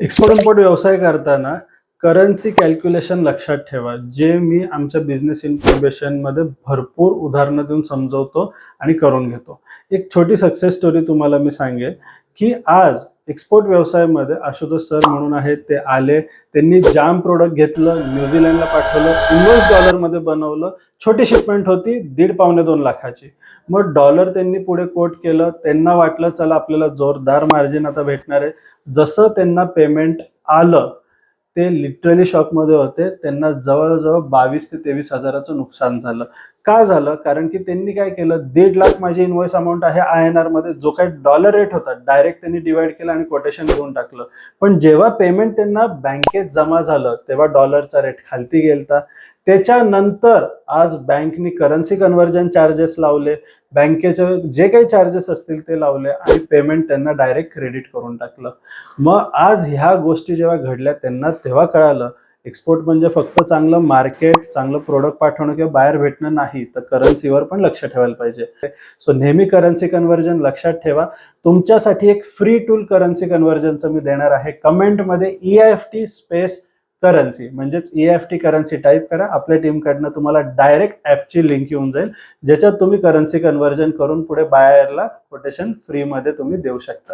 Export import व्यवसाय करताना currency calculation लक्षात ठेवा. जे मी आमच्या बिझनेस इन्क्युबेशनमध्ये भरपूर उदाहरणं देऊन समजवतो आणि करून घेतो. एक छोटी सक्सेस स्टोरी तुम्हाला मी सांगेन की आज एक्सपोर्ट व्यवसायामध्ये आशुतोष सर म्हणून आहेत ते आले. त्यांनी जाम प्रोडक्ट घेतलं न्यूझीलंडला पाठवलं इंग्लिश डॉलरमध्ये बनवलं. छोटी शिपमेंट होती दीड पावणे दोन लाखाची. मग डॉलर त्यांनी पुढे कोट केलं. त्यांना वाटलं चला आपल्याला जोरदार मार्जिन आता भेटणार आहे. जसं त्यांना पेमेंट आलं ते लिटरली शॉकमध्ये होते. त्यांना जवळजवळ बावीस ते तेवीस हजाराचं नुकसान झालं. का झालं? कारण की त्यांनी काय केलं? दीड लाख माझी इन्व्हॉइस अमाऊंट आहे आय एन आरमध्ये. जो काही डॉलर रेट होता डायरेक्ट त्यांनी डिवाइड केला आणि कोटेशन घेऊन टाकलं. पण जेव्हा पेमेंट त्यांना बँकेत जमा झालं तेव्हा डॉलरचा रेट खालती गेलता. त्याच्यानंतर आज बँकनी करन्सी कन्व्हर्जन चार्जेस लावले. बँकेचे जे काही चार्जेस असतील ते लावले आणि पेमेंट त्यांना डायरेक्ट क्रेडिट करून टाकलं. मग आज ह्या गोष्टी जेव्हा घडल्या त्यांना तेव्हा कळालं एक्सपोर्ट म्हणजे फक्त चांगलं मार्केट चांगलं प्रोडक्ट पाठवणं किंवा बाहेर भेटणं नाही तर करन्सीवर पण लक्ष ठेवायला पाहिजे. सो नेहमी करन्सी कन्व्हर्जन लक्षात ठेवा. तुमच्यासाठी एक फ्री टूल करन्सी कन्व्हर्जनचं मी देणार आहे. कमेंटमध्ये E F T space currency म्हणजेच E F T currency type करा. आपल्या टीमकडनं तुम्हाला डायरेक्ट ॲपची लिंक येऊन जाईल. ज्याच्यात तुम्ही करन्सी कन्व्हर्जन करून पुढे बायरला कोटेशन फ्रीमध्ये तुम्ही देऊ शकता.